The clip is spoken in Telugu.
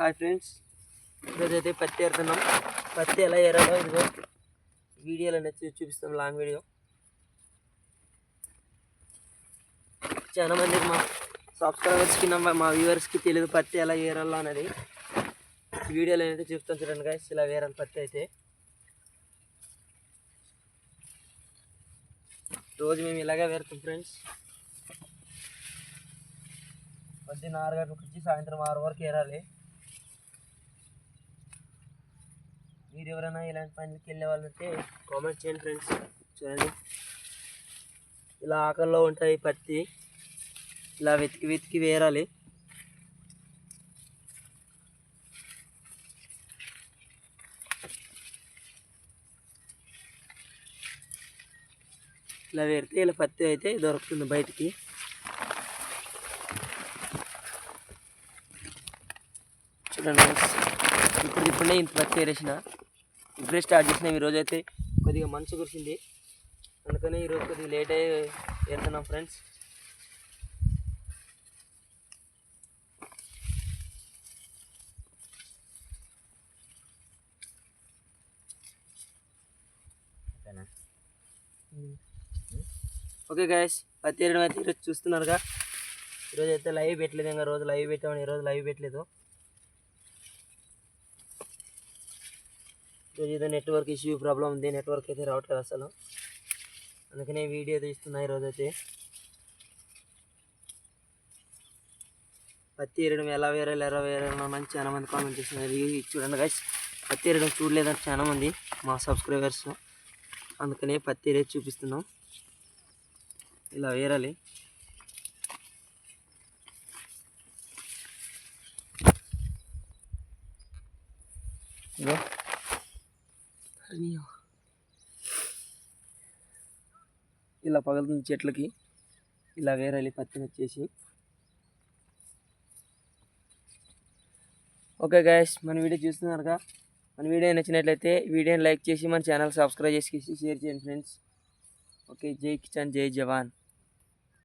Hi friends. ఈరోజైతే పత్తి ఏరుతున్నాం. పత్తి ఎలా ఏరాలో ఇదిగో వీడియోలో అనేది చూపిస్తాం లాంగ్ వీడియో. చాలా మంది మా సబ్స్క్రైబర్స్కి మా వ్యూవర్స్కి తెలియదు పత్తి ఎలా ఏరాలో అనేది వీడియోలు వీడియోలో అయితే చూడండి guys ఇలా వేరాలి పత్తి అయితే. రోజు మేము ఇలాగే వేరుతాం ఫ్రెండ్స్. పొద్దున్న ఆరు గంటలకు వచ్చి సాయంత్రం ఆరు వరకు ఏరాలి. మీరు ఎవరైనా ఇలాంటి పనులకి వెళ్ళే వాళ్ళు ఉంటే కామెంట్ చేయండి ఫ్రెండ్స్ చూడండి. ఇలా ఆకల్లో ఉంటాయి పత్తి. ఇలా వెతికి వెతికి వేరాలి ఇలా వేరితే ఇలా పత్తి అయితే దొరుకుతుంది బయటికి. చూడండి ఇప్పుడు ఇప్పుడే ఇంత పత్తి వేరేసిన. ఇప్పుడే స్టార్ట్ చేసినాం ఈరోజు అయితే కొద్దిగా మనసు కురిసింది. అందుకని ఈరోజు కొద్దిగా లేట్ అయ్యి వెళ్తున్నాం ఫ్రెండ్స్. ఓకే గాయస్ పత్తి వేయడం అయితే ఈరోజు చూస్తున్నారుగా. ఈరోజు అయితే లైవ్ పెట్టలేదు ఇంకా రోజు లైవ్ పెట్టామని ఈరోజు లైవ్ పెట్టలేదు. తెలియదు ఏదో నెట్వర్క్ ఇష్యూ ప్రాబ్లం ఉంది నెట్వర్క్ అయితే రావట్లేదు అసలు అందుకనే వీడియో తీస్తున్నా ఈరోజు అయితే పత్తి ఏరడం ఎలా వేరాలి ఎలా వేరాలి మంచి చాలా మంది కామెంట్ చేస్తున్నారు ఇది చూడండి గాయస్ పత్తి ఏరడం చూడలేదని చాలా మంది మా సబ్స్క్రైబర్స్ అందుకనే పత్తి ఏరేది చూపిస్తున్నాం ఇలా వేరాలి ఇదో ఇలా పగులుతుంది చెట్లకి ఇలా వేరాలి పత్తిని వచ్చేసి. ఓకే గాయస్ మన వీడియో చూస్తున్నారుగా మన వీడియో నచ్చినట్లయితే వీడియోని లైక్ చేసి మన ఛానల్ సబ్స్క్రైబ్ చేసి షేర్ చేయండి ఫ్రెండ్స్. ఓకే జై కిచన్ జై జవాన్.